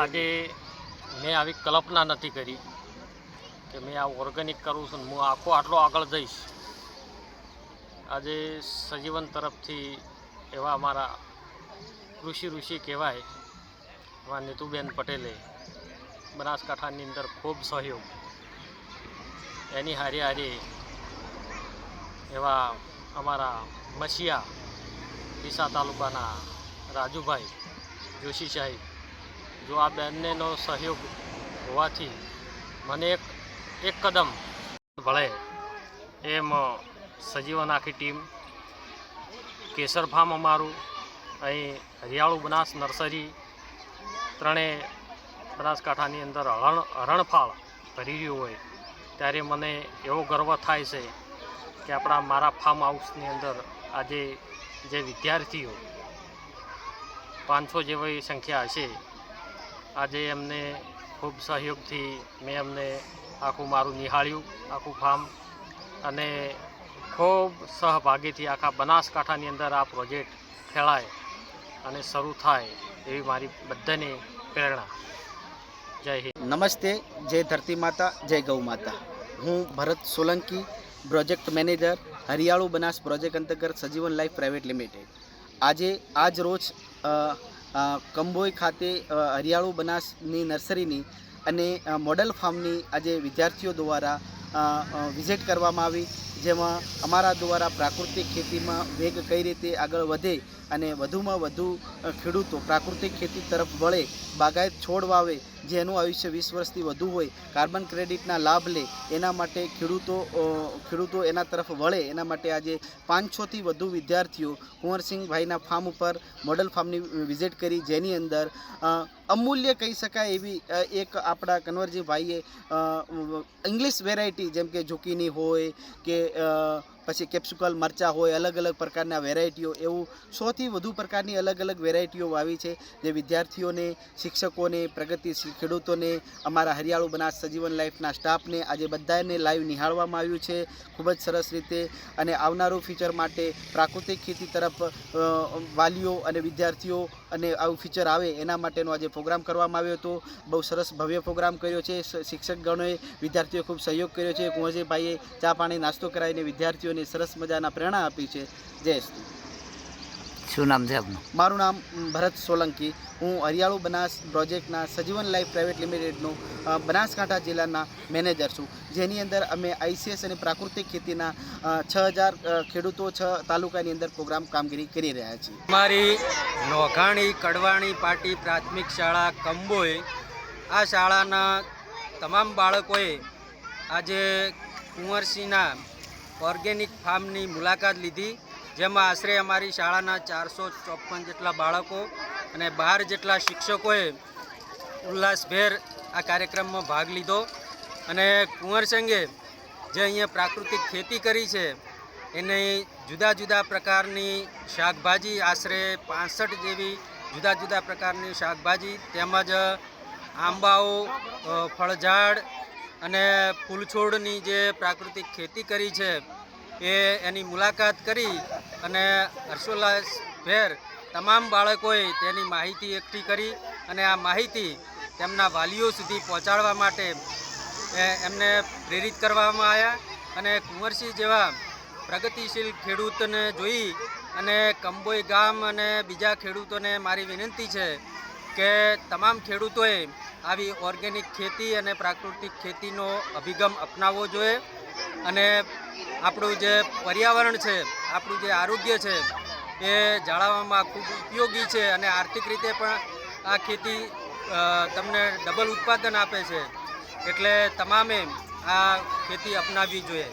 આજે મેં આવી કલ્પના નથી કરી કે મેં આ ઓર્ગેનિક કરું છું હું આખો આટલો આગળ જઈશ. આજે સજીવન તરફથી એવા અમારા કૃષિ ઋષિ કહેવાય, એવા નીતુબેન પટેલે બનાસકાંઠાની અંદર ખૂબ સહયોગ. એની હારે હારે એવા અમારા મસિયા ડીસા તાલુકાના રાજુભાઈ જોશી સાહેબ, જો આ બંનેનો સહયોગ હોવાથી મને એક એક કદમ ભળે એમ સજીવન આખી ટીમ, કેસર ફાર્મ અમારું, અહીં હરિયાળુ બનાસ નર્સરી ત્રણેય બનાસકાંઠાની અંદર હરણ, હરણફાળ ભરી રહ્યું હોય, ત્યારે મને એવો ગર્વ થાય છે કે આપણા મારા ફાર્મ હાઉસની અંદર આજે જે વિદ્યાર્થીઓ પાંચસો જેવી સંખ્યા હશે. આજે એમને ખૂબ સહયોગથી મેં એમને આખું મારું નિહાળ્યું, આખું ફાર્મ અને ખૂબ સહભાગીથી આખા બનાસકાંઠાની અંદર આ પ્રોજેક્ટ ફેલાય અને શરૂ થાય એવી મારી બધાની પ્રેરણા. જય હિન્દ. નમસ્તે, જય ધરતી માતા, જય ગૌ માતા. હું ભરત સોલંકી પ્રોજેક્ટ મેનેજર હરિયાળુ બનાસ પ્રોજેક્ટ અંતર્ગત સજીવન લાઈફ પ્રાઇવેટ લિમિટેડ આજે આજ રોજ કંબોઈ ખાતે હરિયાળુ બનાસની નર્સરીની અને મોડલ ફાર્મની આજે વિદ્યાર્થીઓ દ્વારા વિઝિટ કરવામાં આવી, જેમાં અમારા દ્વારા પ્રાકૃતિક ખેતીમાં વેગ કઈ રીતે આગળ વધે અને વધુમાં વધુ ખેડૂતો પ્રાકૃતિક ખેતી તરફ વળે, બાગાયત છોડ વાવે જેનું આયુષ્ય વીસ વર્ષથી વધુ હોય, કાર્બન ક્રેડિટના લાભ લે, એના માટે ખેડૂતો ખેડૂતો એના તરફ વળે, એના માટે આજે પાંચસોથી વધુ વિદ્યાર્થીઓ કુંવરસિંહભાઈના ફાર્મ ઉપર મોડલ ફાર્મની વિઝિટ કરી, જેની અંદર અમૂલ્ય કહી શકાય એવી એક આપણા કન્વરજીભાઈએ ઇંગ્લિશ વેરાયટી જેમ કે ઝુકીની હોય કે પછી કેપ્સિકલ મરચાં હોય, અલગ અલગ પ્રકારના વેરાયટીઓ એવું સોથી વધુ પ્રકારની અલગ અલગ વેરાયટીઓ વાવી છે, જે વિદ્યાર્થીઓને, શિક્ષકોને, પ્રગતિશીલ ખેડૂતોને, અમારા હરિયાળુ બનાસ સજીવન લાઈફના સ્ટાફને, આજે બધાને લાઈવ નિહાળવામાં આવ્યું છે, ખૂબ જ સરસ રીતે. અને આવનારું ફ્યુચર માટે પ્રાકૃતિક ખેતી તરફ વાલીઓ અને વિદ્યાર્થીઓ અને આવું ફીચર આવે એના માટેનો આજે પ્રોગ્રામ કરવામાં આવ્યો હતો. બહુ સરસ ભવ્ય પ્રોગ્રામ કર્યો છે. શિક્ષકગણોએ વિદ્યાર્થીઓએ ખૂબ સહયોગ કર્યો છે. કુંવરજીભાઈએ ચા પાણી નાસ્તો કરાવીને વિદ્યાર્થીઓને સરસ મજાના પ્રેરણા આપી છે. જય શ્રી શું નામ છે આપનું? મારું નામ ભરત સોલંકી. હું હરિયાળુ બનાસ પ્રોજેક્ટના સજીવન લાઈફ પ્રાઇવેટ લિમિટેડનો બનાસકાંઠા જિલ્લાના મેનેજર છું. જેની અંદર અમે આઈસીએસ અને પ્રાકૃતિક ખેતીના છ હજાર ખેડૂતો છ તાલુકાની અંદર પ્રોગ્રામ કામગીરી કરી રહ્યા છીએ. અમારી નોઘાણી કડવાણી પાટી પ્રાથમિક શાળા કંબોએ આ શાળાના તમામ બાળકોએ આજે કુંવરસિંહના ઓર્ગેનિક ફાર્મની મુલાકાત લીધી. જેમાં આશરે અમારી શાળાના ચારસો ચોપન જેટલા બાળકો અને બાર જેટલા શિક્ષકોએ ઉલ્લાસભેર આ કાર્યક્રમમાં ભાગ લીધો. અને કુંવરસંગે જે અહીંયા પ્રાકૃતિક ખેતી કરી છે, એની જુદા જુદા પ્રકારની શાકભાજી, આશરે પાસઠ જેવી જુદા જુદા પ્રકારની શાકભાજી, તેમજ આંબાઓ ફળઝાડ અને ફૂલછોડની જે પ્રાકૃતિક ખેતી કરી છે, એ એની મુલાકાત કરી અને હર્ષોલ્લાસભેર તમામ બાળકોએ તેની માહિતી એકઠી કરી અને આ માહિતી તેમના વાલીઓ સુધી પહોંચાડવા માટે એમને પ્રેરિત કરવામાં આવ્યા અને કુંવરસિંહ જેવા પ્રગતિશીલ ખેડૂતને જોઈ અને કંબોઈ ગામ અને બીજા ખેડૂતોને મારી વિનંતી છે કે તમામ ખેડૂતોએ આવી ઓર્ગેનિક ખેતી અને પ્રાકૃતિક ખેતીનો અભિગમ અપનાવવો જોઈએ. અને આપણું જે પર્યાવરણ છે, આપણું જે આરોગ્ય છે, એ જાળવવામાં ખૂબ ઉપયોગી છે અને આર્થિક રીતે પણ આ ખેતી તમને ડબલ ઉત્પાદન આપે છે. એટલે તમામે આ ખેતી અપનાવવી જોઈએ.